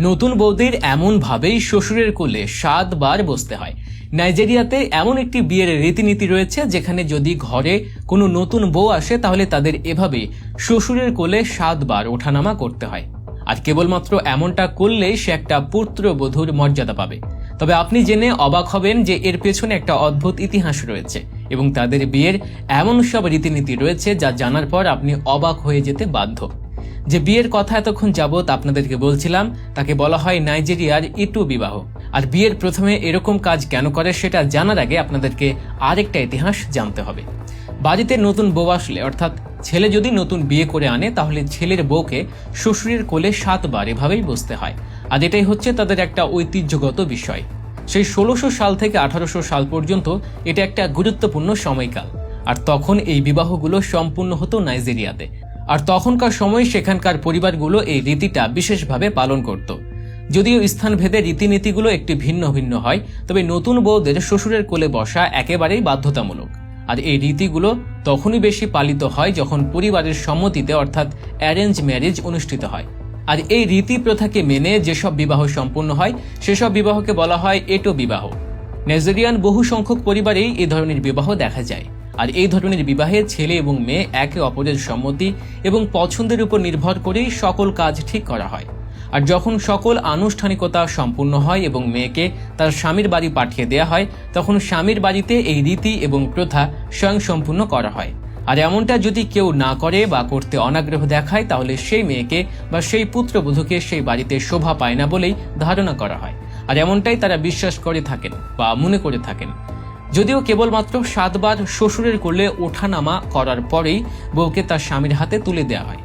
নতুন বৌদির এমনভাবেই শ্বশুরের কোলে সাতবার বসতে হয়। নাইজেরিয়াতে এমন একটি বিয়ের রীতিনীতি রয়েছে, যেখানে যদি ঘরে কোনো নতুন বউ আসে, তাহলে তাদের এভাবে শ্বশুরের কোলে সাতবার ওঠানামা করতে হয়। আর কেবলমাত্র এমনটা করলেই সে একটা পুত্রবধূর মর্যাদা পাবে। তবে আপনি জেনে অবাক হবেন যে এর পেছনে একটা অদ্ভুত ইতিহাস রয়েছে, এবং তাদের বিয়ের এমন সব রীতিনীতি রয়েছে, যা জানার পর আপনি অবাক হয়ে যেতে বাধ্য। যে বিয়ের কথা এতক্ষণ যাবৎ আপনাদেরকে বলছিলাম, তাকে বলা হয় নাইজেরিয়ার ইটু বিবাহ। আর বিয়ের প্রথমে এরকম কাজ কেন করে সেটা জানার আগে আপনাদেরকে আরেকটা ইতিহাস জানতে হবে। বাড়িতে নতুন বউ আসলে, অর্থাৎ ছেলে যদি নতুন বিয়ে করে আনে, তাহলে ছেলের বউকে শ্বশুরের কোলে সাতবার এভাবেই বসতে হয়। আর এটাই হচ্ছে তাদের একটা ঐতিহ্যগত বিষয়। সেই ষোলোশো সাল থেকে আঠারোশো সাল পর্যন্ত এটা একটা গুরুত্বপূর্ণ সময়কাল। আর তখন এই বিবাহগুলো সম্পূর্ণ হতো নাইজেরিয়াতে। আর তখনকার সময় সেখানকার পরিবারগুলো এই রীতিটা বিশেষভাবে পালন করত। যদিও স্থানভেদে রীতিনীতিগুলো একটি ভিন্ন ভিন্ন হয়, তবে নতুন বউদের শ্বশুরের কোলে বসা একেবারেই বাধ্যতামূলক। আর এই রীতিগুলো তখনই বেশি পালিত হয় যখন পরিবারের সম্মতিতে অর্থাৎ অ্যারেঞ্জ ম্যারেজ অনুষ্ঠিত হয়। আর এই রীতি প্রথাকে মেনে যেসব বিবাহ সম্পূর্ণ হয়, সেসব বিবাহকে বলা হয় এটো বিবাহ। নাইজেরিয়ান বহু সংখ্যক পরিবারেই এই ধরনের বিবাহ দেখা যায়। আর এই ধরনের বিবাহে ছেলে এবং মেয়ে একে অপরের সম্মতি এবং পছন্দের উপর নির্ভর করেই সকল কাজ ঠিক করা হয়। আর যখন সকল আনুষ্ঠানিকতা সম্পূর্ণ হয় এবং মেয়েকে তার স্বামীর বাড়ি পাঠিয়ে দেওয়া হয়, তখন স্বামীর বাড়িতে এই রীতি এবং প্রথা স্বয়ংসম্পূর্ণ করা হয়। আর এমনটা যদি কেউ না করে বা করতে অনাগ্রহ দেখায়, তাহলে সেই মেয়েকে বা সেই পুত্রবধূকে সেই বাড়িতে শোভা পায় না বলেই ধারণা করা হয়। আর এমনটাই তারা বিশ্বাস করে থাকেন বা মনে করে থাকেন। যদিও কেবলমাত্র সাতবার শ্বশুরের কোলে ওঠানামা করার পরেই বউকে তার স্বামীর হাতে তুলে দেওয়া হয়।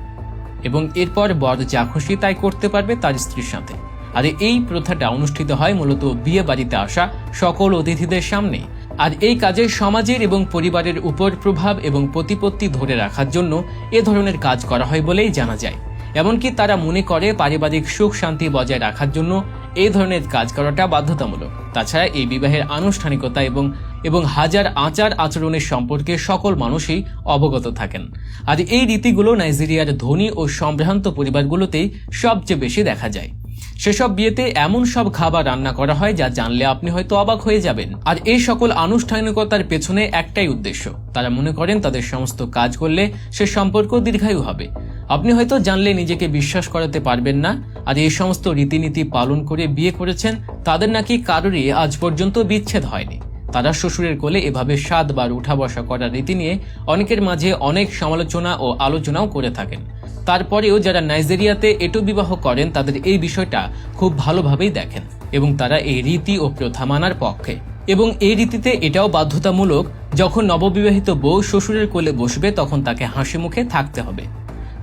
এবং এরপর বর যা খুশি তাই করতে পারবে তার স্ত্রীর সাথে। আর এই প্রথাটা অনুষ্ঠিত হয় মূলত বিয়ে বাড়িতে আসা সকল অতিথিদের সামনে। আর এই কাজে সমাজের এবং পরিবারের উপর প্রভাব এবং প্রতিপত্তি ধরে রাখার জন্য এ ধরনের কাজ করা হয় বলেই জানা যায়। এমনকি তারা মনে করে পারিবারিক সুখ শান্তি বজায় রাখার জন্য এই ধরনের কাজ করাটা বাধ্যতামূলক। তাছাড়া এই বিবাহের আনুষ্ঠানিকতা এবং এবং হাজার আচার আচরণের সম্পর্কে সকল মানুষই অবগত থাকেন। আর এই রীতিগুলো নাইজেরিয়ার ধনী ও সম্ভ্রান্ত পরিবারগুলোতেই সবচেয়ে বেশি দেখা যায়। সেসব বিয়েতে এমন সব খাবার রান্না করা হয় যা জানলে আপনি হয়তো অবাক হয়ে যাবেন। আর এই সকল আনুষ্ঠানিকতার পেছনে একটাই উদ্দেশ্য। তারা মনে করেন তাদের সমস্ত কাজ করলে সে সম্পর্ক দীর্ঘায়ু হবে। আপনি হয়তো জানলে নিজেকে বিশ্বাস করাতে পারবেন না। আর এই সমস্ত রীতিনীতি পালন করে বিয়ে করেছেন, তাদের নাকি কারোরই আজ পর্যন্ত বিচ্ছেদ হয়নি। তারা শ্বশুরের কোলে এভাবে সাতবার উঠা বসা করার রীতি নিয়ে অনেকের মাঝে অনেক সমালোচনা ও আলোচনাও করে থাকেন। তারপরেও যারা নাইজেরিয়াতে এটো বিবাহ করেন, তাদের এই বিষয়টা খুব ভালোভাবেই দেখেন এবং তারা এই রীতি ও প্রথা মানার পক্ষে। এবং এই রীতিতে এটাও বাধ্যতামূলক, যখন নববিবাহিত বউ শ্বশুরের কোলে বসবে, তখন তাকে হাসি মুখে থাকতে হবে।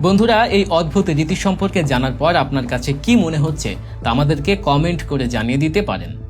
বন্ধুরা, এই অদ্ভুত রীতি সম্পর্কে জানার পর আপনার কাছে কি মনে হচ্ছে তা আমাদেরকে কমেন্ট করে জানিয়ে দিতে পারেন।